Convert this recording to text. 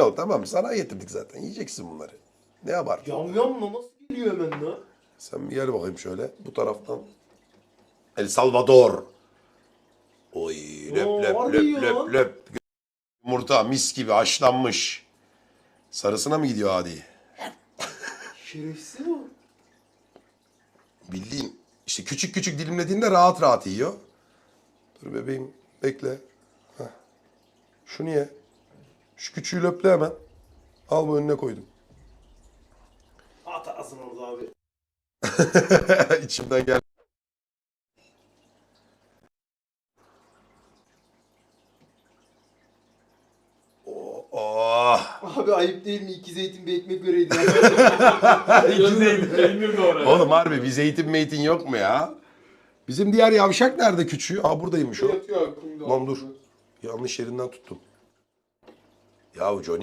Yok tamam sana getirdik zaten. Yiyeceksin bunları. Ne yapar? Yam yam mı? Nasıl geliyor hemen? Sen bir gel bakayım şöyle. Bu taraftan. El Salvador. Oy löp Oo, löp harbi löp ya. löp löp. Yumurta mis gibi haşlanmış. Sarısına mı gidiyor Adi? Şerefsiz o. Bildiğin işte küçük küçük dilimlediğinde rahat rahat yiyor. Dur bebeğim bekle. Heh. Şunu ye. Şu küçüğü löple hemen. Al bu önüne koydum. At orada abi. İçimden gel. Oh, oh. Abi ayıp değil mi? İki zeytin bir ekmek vereydi. Peynir doğru. Oğlum harbi bir zeytin meytin yok mu ya? Bizim diğer yavşak nerede küçüğü? Aa buradaymış o. Yatıyor kumda. Lan dur. Yanlış yerinden tuttum. یارو جون